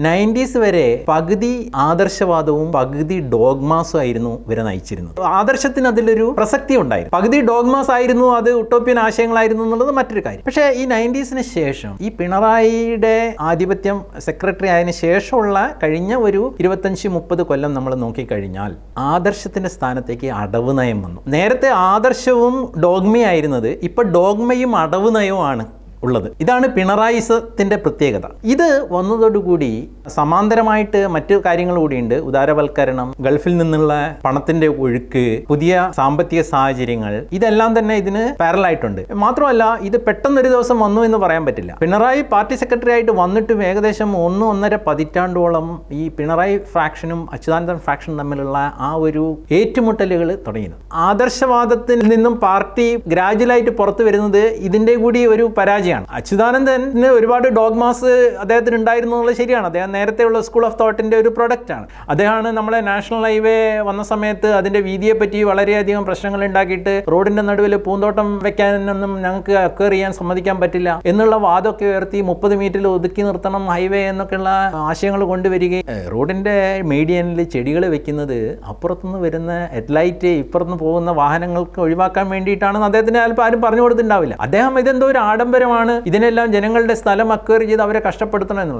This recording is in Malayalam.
നയന്റീസ് വരെ പകുതി ആദർശവാദവും പകുതി ഡോഗ്മാസും ആയിരുന്നു ഇവരെ നയിച്ചിരുന്നത്. ആദർശത്തിന് അതിലൊരു പ്രസക്തി ഉണ്ടായിരുന്നു. പകുതി ഡോഗ്മാസ് ആയിരുന്നു അത് ഉട്ടോപ്യൻ ആശയങ്ങളായിരുന്നു എന്നുള്ളത് മറ്റൊരു കാര്യം. പക്ഷേ ഈ നയന്റീസിന് ശേഷം ഈ പിണറായിയുടെ ആധിപത്യം സെക്രട്ടറി ആയതിനു ശേഷമുള്ള കഴിഞ്ഞ ഒരു ഇരുപത്തഞ്ച് മുപ്പത് കൊല്ലം നമ്മൾ നോക്കിക്കഴിഞ്ഞാൽ ആദർശത്തിന്റെ സ്ഥാനത്തേക്ക് അടവ് നയം വന്നു. നേരത്തെ ആദർശവും ഡോഗ്മയായിരുന്നത് ഇപ്പോൾ ഡോഗ്മയും അടവ് നയവുമാണ്. ഉള്ളത്. ഇതാണ് പിണറായിസത്തിന്റെ പ്രത്യേകത. ഇത് വന്നതോടുകൂടി സമാന്തരമായിട്ട് മറ്റു കാര്യങ്ങൾ കൂടിയുണ്ട്. ഉദാരവൽക്കരണം ഗൾഫിൽ നിന്നുള്ള പണത്തിന്റെ ഒഴുക്ക് പുതിയ സാമ്പത്തിക സാഹചര്യങ്ങൾ ഇതെല്ലാം തന്നെ ഇതിന് പാരലായിട്ടുണ്ട് മാത്രമല്ല ഇത് പെട്ടെന്നൊരു ദിവസം വന്നു എന്ന് പറയാൻ പറ്റില്ല. പിണറായി പാർട്ടി സെക്രട്ടറി ആയിട്ട് വന്നിട്ടും ഏകദേശം ഒന്ന് ഒന്നര പതിറ്റാണ്ടോളം ഈ പിണറായി ഫ്രാക്ഷനും അച്യുതാനന്ദൻ ഫ്രാക്ഷനും തമ്മിലുള്ള ആ ഒരു ഏറ്റുമുട്ടലുകൾ തുടങ്ങിയത്. ആദർശവാദത്തിൽ നിന്നും പാർട്ടി ഗ്രാജുവലായിട്ട് പുറത്തു വരുന്നത് ഇതിന്റെ കൂടി ഒരു പരാജയമാണ് അച്യുതാനന്ദന് ഒരുപാട് ഡോഗ്മാസ് അദ്ദേഹത്തിന് ഉണ്ടായിരുന്നു എന്നുള്ളത് ശരിയാണ്. അദ്ദേഹം നേരത്തെയുള്ള സ്കൂൾ ഓഫ് തോട്ടിന്റെ ഒരു പ്രൊഡക്റ്റ് ആണ്. അദ്ദേഹമാണ് നമ്മളെ നാഷണൽ ഹൈവേ വന്ന സമയത്ത് അതിന്റെ വീതിയെ പറ്റി വളരെയധികം പ്രശ്നങ്ങൾ ഉണ്ടാക്കിയിട്ട് റോഡിന്റെ നടുവിൽ പൂന്തോട്ടം വെക്കാനൊന്നും ഞങ്ങൾക്ക് അക്വയർ ചെയ്യാൻ സമ്മതിക്കാൻ പറ്റില്ല എന്നുള്ള വാദമൊക്കെ ഉയർത്തി മുപ്പത് മീറ്ററിൽ ഒതുക്കി നിർത്തണം ഹൈവേ എന്നൊക്കെയുള്ള ആശയങ്ങൾ കൊണ്ടുവരികയും റോഡിന്റെ മീഡിയനിൽ ചെടികൾ വെക്കുന്നത് അപ്പുറത്തുനിന്ന് വരുന്ന ഹെഡ്ലൈറ്റ് ഇപ്പുറത്തുനിന്ന് പോകുന്ന വാഹനങ്ങൾക്ക് ഒഴിവാക്കാൻ വേണ്ടിയിട്ടാണെന്ന് അദ്ദേഹത്തിന് ചിലപ്പോൾ ആരും പറഞ്ഞു കൊടുത്തിട്ടുണ്ടാവില്ല. അദ്ദേഹം ഇതെന്തോ ഒരു ആഡംബരമാണ് ഇതിനെല്ലാം ജനങ്ങളുടെ സ്ഥലം അക്വയർ ചെയ്ത് അവരെ കഷ്ടപ്പെടുത്തണം എന്നുള്ളത്.